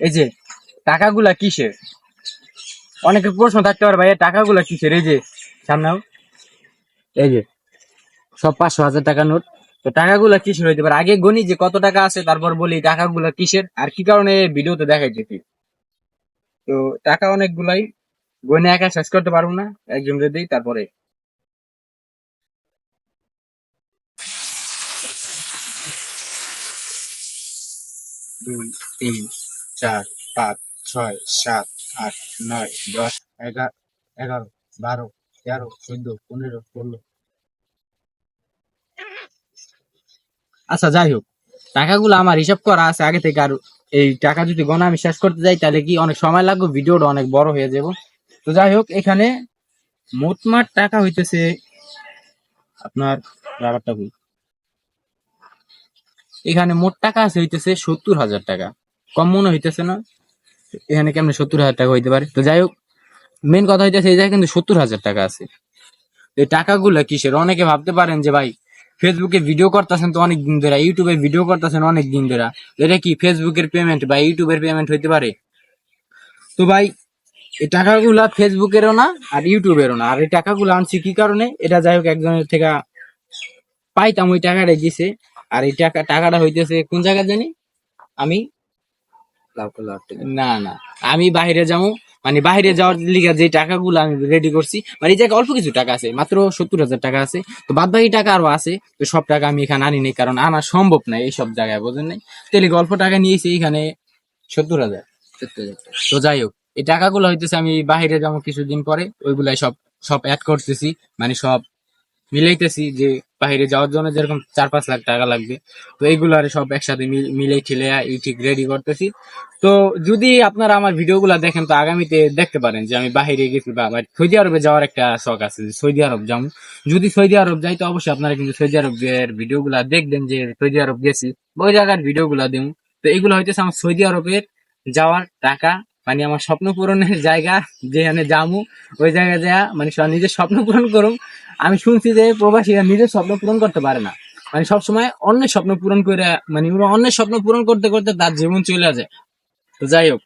এই যে, টাকাগুলা কিসের? অনেকের প্রশ্ন থাকতে পারে, ভাই টাকাগুলা কিসের? এই যে, সামনেও। এই যে, সব পাঁচশো হাজার টাকা নোট। তো টাকাগুলা কিসের হইতে পারে? আগে গণি যে কত টাকা আছে, তারপর বলি টাকাগুলা কিসের, আর কি কারণে ভিডিওতে দেখাইতেছি। তো টাকা অনেকগুলাই গনে একা শেষ করতে পারব না একজনকে দিই তারপরে। দুই, তিন। চার, পাঁচ, ছয়, সাত, আট, নয়, দশ, এগারো এগারো, বারো, তেরো, চোদ্দ, পনেরো, ষোলো। আচ্ছা যাই হোক, টাকাগুলো আমার হিসাব করা আছে। আগে থেকে আর এই টাকা যদি গণা আমি শেষ করতে যাই, তাহলে কি অনেক সময় লাগবে? ভিডিওটা অনেক বড় হয়ে যাব। তো যাই হোক, এখানে মোটমাট টাকা হইতেছে আপনার ব্যাপারটা এখানে মোট টাকা আছে হইতেছে সত্তর হাজার টাকা। কম মনে হইতেছে না। এখানে কেমন সত্তর হাজার টাকা হইতে পারে? তো যাই হোক মেন কথা হইতেছে এই জায়গায় কিন্তু সত্তর হাজার টাকা আছে। এই টাকাগুলো কিসের? অনেকে ভাবতে পারেন যে, ভাই ফেসবুকে ভিডিও করতেছেন তো অনেক দিন ধরে ইউটিউবে ভিডিও করতেছেন অনেক দিন ধরে এটা কি ফেসবুকের পেমেন্ট বা ইউটিউবের পেমেন্ট হইতে পারে? তো ভাই, এই টাকাগুলা ফেসবুকেরও না আর ইউটিউবেরও না। আর এই টাকাগুলো আনছি কি কারণে? এটা যাই হোক, একজনের থেকে পাইতাম ওই টাকাটা দিছে। আর এই টাকা টাকাটা হইতেছে কোন জায়গা জানি? আমি না। না আমি বাইরে যাব মানে বাইরে যাওয়ার লিগে যে টাকাগুলো আমি রেডি করছি মানে এই জায়গায় অল্প কিছু টাকা আছে মাত্র সত্তর হাজার টাকা আছে। তো বাদ বাকি টাকা আরও আছে তো সব টাকা আমি এখানে আনি নাই কারণ আনা সম্ভব না এই সব জায়গায় বোঝেন নাই? তাহলে অল্প টাকা নিয়েছি এখানে সত্তর হাজার। তো যাই হোক এই টাকাগুলো হইতেছে আমি বাইরে যাব কিছুদিন পরে ওইগুলাই সব সব অ্যাড করতেছি মানে সব মিলাইতেছি যে বাইরে যাওয়ার জন্য যেরকম চার পাঁচ লাখ টাকা লাগবে। তো এইগুলো আর সব একসাথে মিল- ঠেলে ঠিক রেডি করতেছি। তো যদি আপনারা আমার ভিডিওগুলো দেখেন, তো আগামীতে দেখতে পারেন যে আমি বাইরে গেছি বা আমার সৌদি আরবে যাওয়ার একটা শখ আছে যে সৌদি আরব যাব। যদি সৌদি আরব যাই, তো অবশ্যই আপনারা কিন্তু সৌদি আরবের ভিডিওগুলা দেখবেন যে সৌদি আরব গেছি, ওই জায়গার ভিডিওগুলা দিন তো এগুলো হইতেছে আমার সৌদি আরবের যাওয়ার টাকা মানে আমার স্বপ্ন পূরণের জায়গা যেখানে যামু ওই জায়গায় যা মানে সব নিজের স্বপ্ন পূরণ করুম। আমি শুনছি যে প্রবাসীরা নিজের স্বপ্ন পূরণ করতে পারে না। মানে সবসময় অন্যের স্বপ্ন পূরণ করে মানে ওরা অন্যের স্বপ্ন পূরণ করতে করতে তার জীবন চলে যায় তো যাই হোক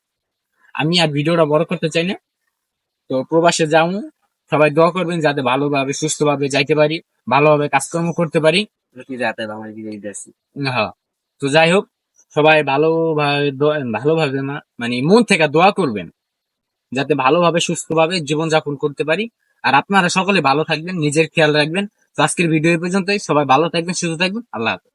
আমি আর ভিডিওটা বড় করতে চাই না। তো প্রবাসে যাব সবাই দোয়া করবেন যাতে ভালোভাবে সুস্থভাবে যাইতে পারি ভালোভাবে কাজকর্ম করতে পারি। হ্যাঁ তো যাই হোক সবাই ভালোভাবে ভালোভাবে মানে মন থেকে দোয়া করবেন, যাতে ভালোভাবে সুস্থভাবে জীবনযাপন করতে পারি। আর আপনারা সকলে ভালো থাকবেন, নিজের খেয়াল রাখবেন। তো আজকের ভিডিও পর্যন্তই। সবাই ভালো থাকবেন, সুস্থ থাকবেন। আল্লাহ হাফেজ।